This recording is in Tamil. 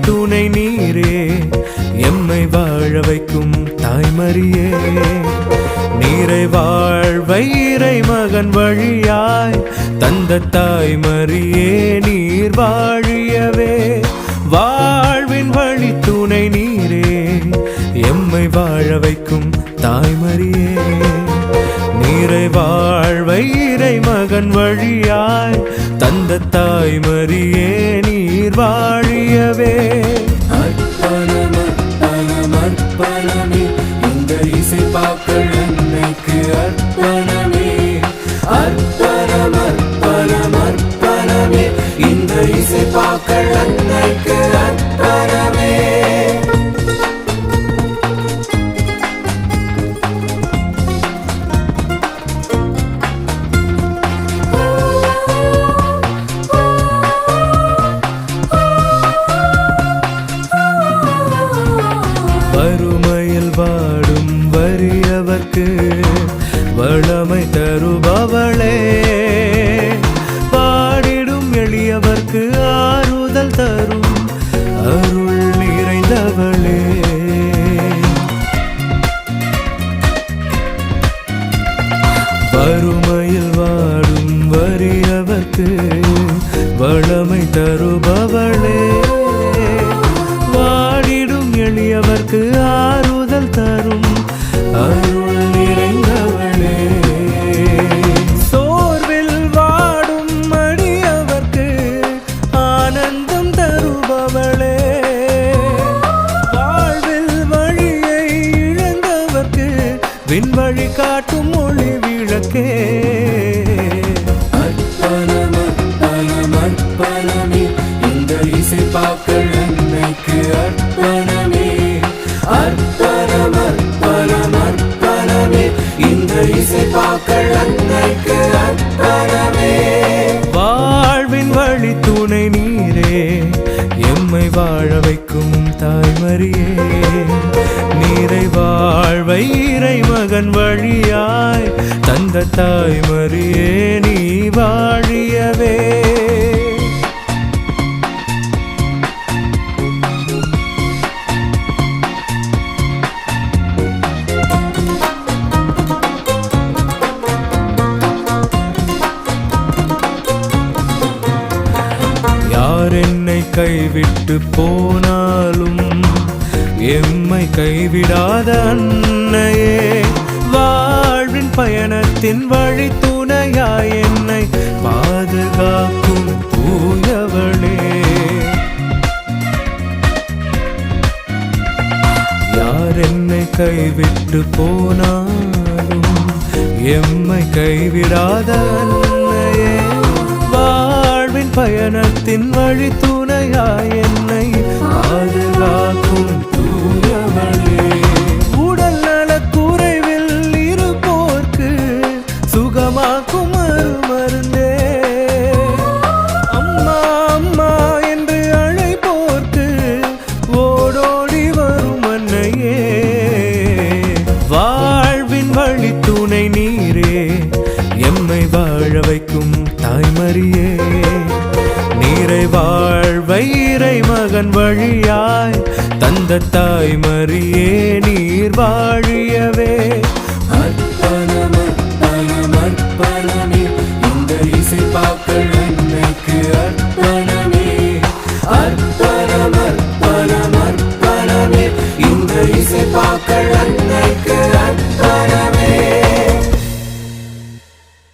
துணை நீரே எம்மை வாழ வைக்கும் தாய்மரியே. நீரை வாழ்வை இறை மகன் வழியாய் தந்த தாய்மரியே நீர் வாழியவே. வாழ்வின் வழி துணை நீரே எம்மை வாழ வைக்கும் தாய்மரியே. நீரை வாழ்வை இறை மகன் வழியாய் தந்த தாய்மரியே நீ உயிர் வாழியவே. அர்ப்பணம் அர்ப்பணமே இந்த இசைப்பாக்கள் அன்னைக்கு அர்ப்பணமே. அர்ப்பணம் அர்ப்பணம் அர்ப்பணமே இந்த இசைப்பாக்கள் அன்னைக்கு அர்ப்பணமே. வளமை தருபவளே. வாடிடும் எளியவர்க்கு ஆறுதல் தரும் அருள் நிறைந்தவளே. சோர்வில் வாடும் மடியவர்க்கு ஆனந்தம் தருபவளே. வாழ்வில் வழியை இழந்தவர்க்கு விண்வழி காட்டும் ஒளி விளக்கே. இசைப்பாக்கள் அன்னைக்கு அர்ப்பணமே. அர்ப்பணம் அர்ப்பணம் அர்ப்பணமே. இந்த இசைப்பாக்கள் அன்னைக்கு அர்ப்பணமே. வாழ்வின் வழி துணை நீரே எம்மை வாழ வைக்கும் தாய்மரியே. நீரை வாழ்வை இறை மகன் வழியாய் தந்த தாய்மரியே நீ வாழியவே. கைவிட்டு போனாலும் எம்மை கைவிடாத அன்னையே. வாழ்வின் பயணத்தின் வழி துணையாய் என்னை பாதுகாக்கும் தூயவளே. யார் என்னை கைவிட்டு போனாலும் எம்மை கைவிடாத அன்னையே. வாழ்வின் பயணத்தின் வழி துணையாய் என்னை பாதுகாக்கும். வழியாய் தந்த தாய்மரியே நீர் வாழியவே.